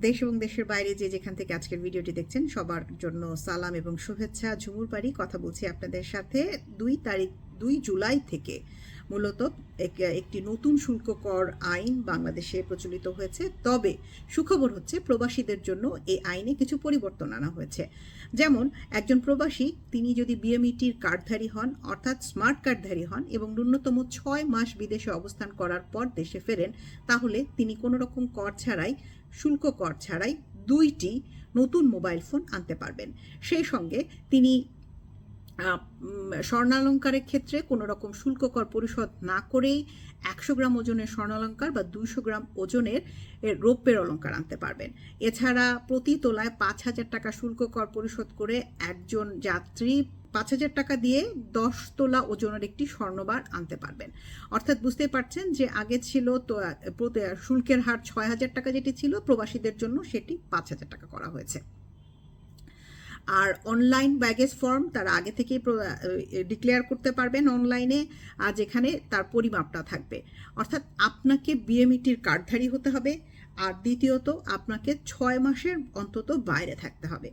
দেশ এবং দেশের বাইরে যে যেখান থেকে আজকের ভিডিওটি দেখছেন, সবার জন্য সালাম এবং শুভেচ্ছা, ঝুমুর বাড়ি কথা বলছি আপনাদের সাথে দুই তারিখ, দুই জুলাই থেকে। মূলত এক- একটি নতুন শুল্ক কর আইন বাংলাদেশে প্রচলিত হয়েছে। তবে সুখবর হচ্ছে প্রবাসীদের জন্য এই আইনে কিছু পরিবর্তন আনা হয়েছে। যেমন, একজন প্রবাসী, তিনি যদি বিএমইটির কার্ডধারী হন, অর্থাৎ স্মার্ট কার্ডধারী হন এবং ন্যূনতম ছয় মাস বিদেশে অবস্থান করার পর দেশে ফেরেন, তাহলে তিনি কোনো রকম কর ছাড়াই, শুল্ক কর ছাড়াই দুইটি নতুন মোবাইল ফোন আনতে পারবেন। সেই সঙ্গে তিনি স্বর্ণালঙ্কারের ক্ষেত্রে কোনো রকম শুল্ক কর পরিশোধ না করেই একশো গ্রাম ওজনের স্বর্ণালঙ্কার বা দুইশো গ্রাম ওজনের রৌপ্যের অলঙ্কার আনতে পারবেন। এছাড়া প্রতি তোলায় পাঁচ হাজার টাকা শুল্ক কর পরিশোধ করে একজন যাত্রী পাঁচ হাজার টাকা দিয়ে দশ তোলা ওজনের একটি স্বর্ণবার আনতে পারবেন। অর্থাৎ বুঝতেই পারছেন যে আগে ছিল তো শুল্কের হার ছয় হাজার টাকা যেটি ছিল, প্রবাসীদের জন্য সেটি পাঁচ হাজার টাকা করা হয়েছে। আর অনলাইন ব্যাগেজ ফর্ম তারা আগে থেকেই ডিক্লেয়ার করতে পারবেন অনলাইনে আর যেখানে তার পরিমাপটা থাকবে। অর্থাৎ আপনাকে বিএমইটির কার্ডধারী হতে হবে। আর দ্বিতীয়ত, আপনাকে ছয় মাসের অন্তত বাইরে থাকতে হবে।